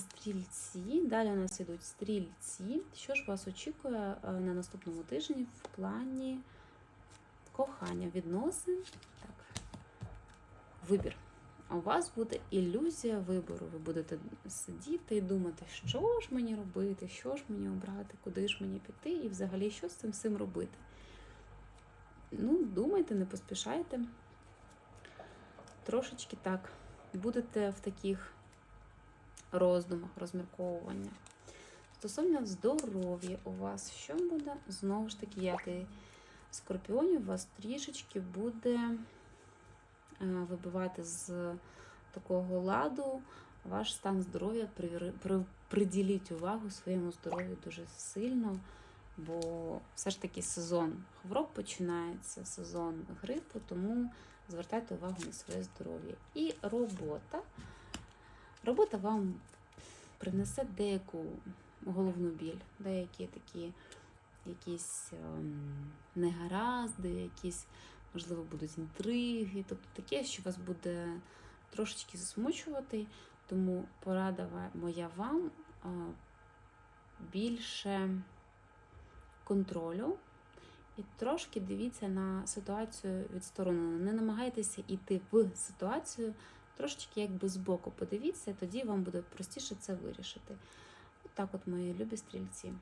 Стрільці. Далі у нас йдуть стрільці. Що ж вас очікує е, на наступному тижні в плані кохання, відносин? Так. Вибір. А у вас буде ілюзія вибору. Ви будете сидіти і думати, що ж мені робити, що ж мені обрати, куди ж мені піти, і взагалі що з цим всім робити. Ну, думайте, не поспішайте. Трошечки так. Будете в таких роздумах, розмірковуваннях. Стосовно здоров'я у вас що буде? Знову ж таки, як і скорпіонів, вас трішечки буде е, вибивати з такого ладу ваш стан здоров'я. Приділіть увагу своєму здоров'ю дуже сильно, бо все ж таки сезон хвороб починається, сезон грипу, тому звертайте увагу на своє здоров'я. І робота. Робота вам принесе деяку головну біль, деякі такі якісь ем, негаразди, якісь, можливо, будуть інтриги, тобто таке, що вас буде трошечки засмучувати. Тому порада моя вам а, більше контролю і трошки дивіться на ситуацію відсторонено. Не намагайтеся йти в ситуацію трошечки якби збоку. Подивіться, тоді вам буде простіше це вирішити. От так от, мої любі стрільці.